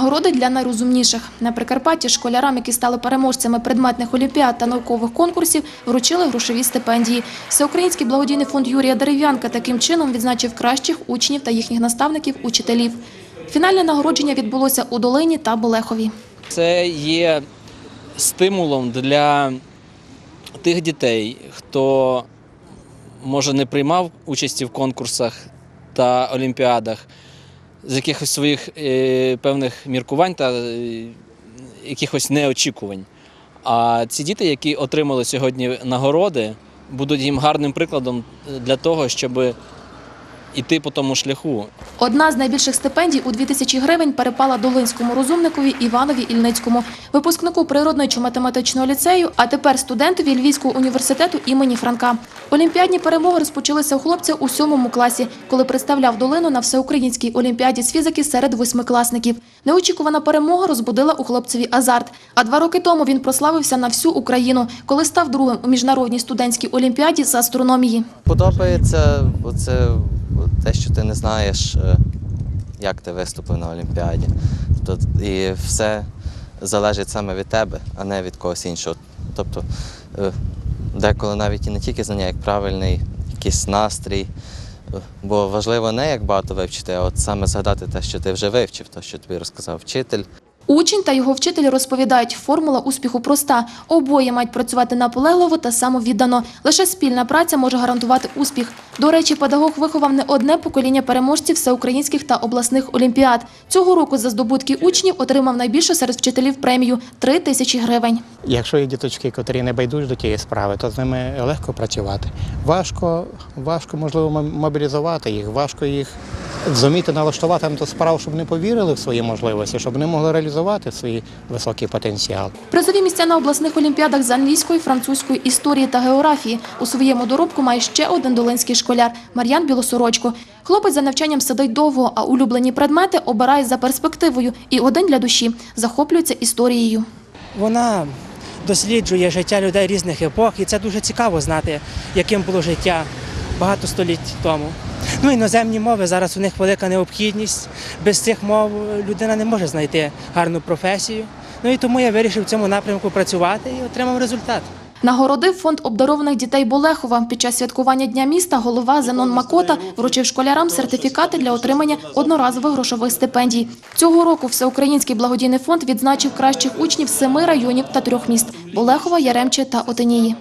Нагороди для найрозумніших. На Прикарпатті школярам, які стали переможцями предметних олімпіад та наукових конкурсів, вручили грошові стипендії. Всеукраїнський благодійний фонд Юрія Дерев'янка таким чином відзначив кращих учнів та їхніх наставників, учителів. Фінальне нагородження відбулося у Долині та Болехові. Це є стимулом для тих дітей, хто може не приймав участі в конкурсах та олімпіадах з якихось своїх е, певних міркувань та е, якихось неочікувань. А ці діти, які отримали сьогодні нагороди, будуть їм гарним прикладом для того, щоб іти по тому шляху. Одна з найбільших стипендій у 2000 гривень перепала Долинському розумникові Іванові Ільницькому, випускнику природного чи математичного ліцею, а тепер студентові Львівського університету імені Франка. Олімпіадні перемоги розпочалися у хлопця у сьомому класі, коли представляв долину на всеукраїнській олімпіаді з фізики серед восьмикласників. Неочікувана перемога розбудила у хлопцеві азарт. А два роки тому він прославився на всю Україну, коли став другим у міжнародній студентській олімпіаді з астрономії. Подобається оце те, що ти не знаєш, е, як ти виступив на Олімпіаді. Тобто, і все залежить саме від тебе, а не від когось іншого. Тобто е, деколи навіть і не тільки знання, як правильний якийсь настрій. Е, Бо важливо не як багато вивчити, а от саме згадати те, що ти вже вивчив, те, що тобі розказав вчитель. Учень та його вчителі розповідають, формула успіху проста. Обоє мають працювати наполегливо та самовіддано. Лише спільна праця може гарантувати успіх. До речі, педагог виховав не одне покоління переможців всеукраїнських та обласних олімпіад. Цього року за здобутки учнів отримав найбільшу серед вчителів премію – 3 тисячі гривень. Якщо є діточки, котрі не байдуть до тієї справи, то з ними легко працювати. Важко, важко можливо мобілізувати їх, важко їх зуміти налаштувати на ту справу, щоб вони повірили в свої можливості, щоб вони могли реалізувати свій високий потенціал. Призові місця на обласних олімпіадах з англійської, французької, історії та географії. У своєму доробку має ще один долинський школяр – Мар'ян Білосорочко. Хлопець за навчанням сидить довго, а улюблені предмети обирає за перспективою. І один для душі – захоплюється історією. Вона досліджує життя людей різних епох, і це дуже цікаво знати, яким було життя багато століть тому. Ну, іноземні мови зараз у них велика необхідність. Без цих мов людина не може знайти гарну професію. Ну і тому я вирішив в цьому напрямку працювати і отримав результат. Нагородив фонд обдарованих дітей Болехова. Під час святкування Дня міста голова Зенон Макота вручив школярам сертифікати для отримання одноразових грошових стипендій. Цього року Всеукраїнський благодійний фонд відзначив кращих учнів семи районів та трьох міст – Болехова, Яремче та Отинії.